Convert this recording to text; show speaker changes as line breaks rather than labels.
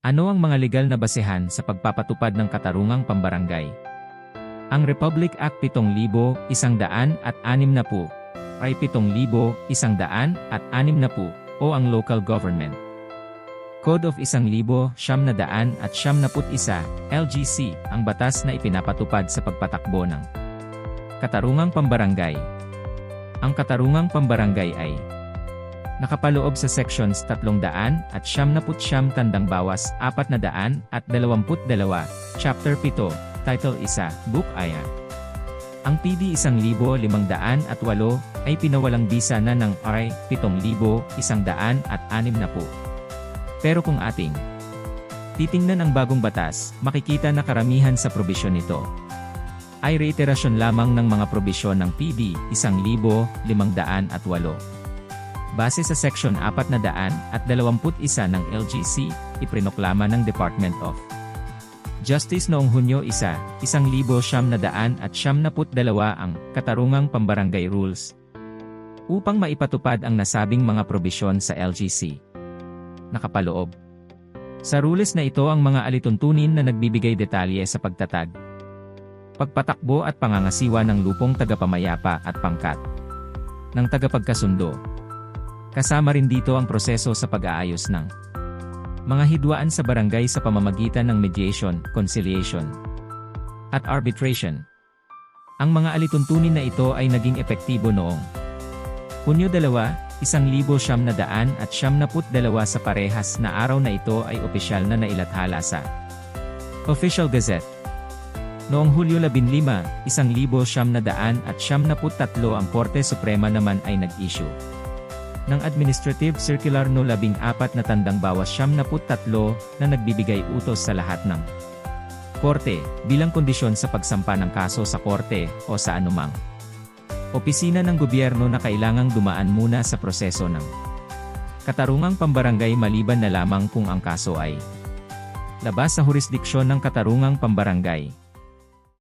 Ano ang mga legal na basehan sa pagpapatupad ng katarungang pambarangay? Ang Republic Act 7,160 ay 7,160 o ang Local Government Code of 1,900 at 71 LGC ang batas na ipinapatupad sa pagpatakbo ng Katarungang Pambarangay. Ang Katarungang Pambarangay ay nakapaloob sa sections 300 at 79 tandang bawas 400 at 22, Chapter 7, Title 1, Book Aya. Ang PD 1,508 ay pinawalang bisa na ng RI 7,160 at 60. Pero kung ating titingnan ang bagong batas, makikita na karamihan sa probisyon nito ay reiterasyon lamang ng mga probisyon ng PD 1,508. Base sa Section 400 at 21 ng LGC, iprinoklama ng Department of Justice noong Hunyo 1, 1,900 at 72 ang Katarungang Pambarangay Rules upang maipatupad ang nasabing mga probisyon sa LGC. Nakapaloob. Sa rules na ito ang mga alituntunin na nagbibigay detalye sa pagtatag, pagpatakbo at pangangasiwa ng lupong tagapamayapa at pangkat ng tagapagkasundo. Kasama rin dito ang proseso sa pag-aayos ng mga hidwaan sa barangay sa pamamagitan ng mediation, conciliation, at arbitration. Ang mga alituntunin na ito ay naging epektibo noong Hunyo 2, 1,900 at 72 sa parehas na araw na ito ay opisyal na nailathala sa Official Gazette. Noong Hulyo 15, 1,900 at 73 ang Korte Suprema naman ay nag-issue ng Administrative Circular No 14 na tandang bawas 73 na nagbibigay utos sa lahat ng Korte bilang kondisyon sa pagsampa ng kaso sa Korte o sa anumang opisina ng gobyerno na kailangang dumaan muna sa proseso ng katarungang pambarangay maliban na lamang kung ang kaso ay labas sa jurisdiksyon ng katarungang pambarangay.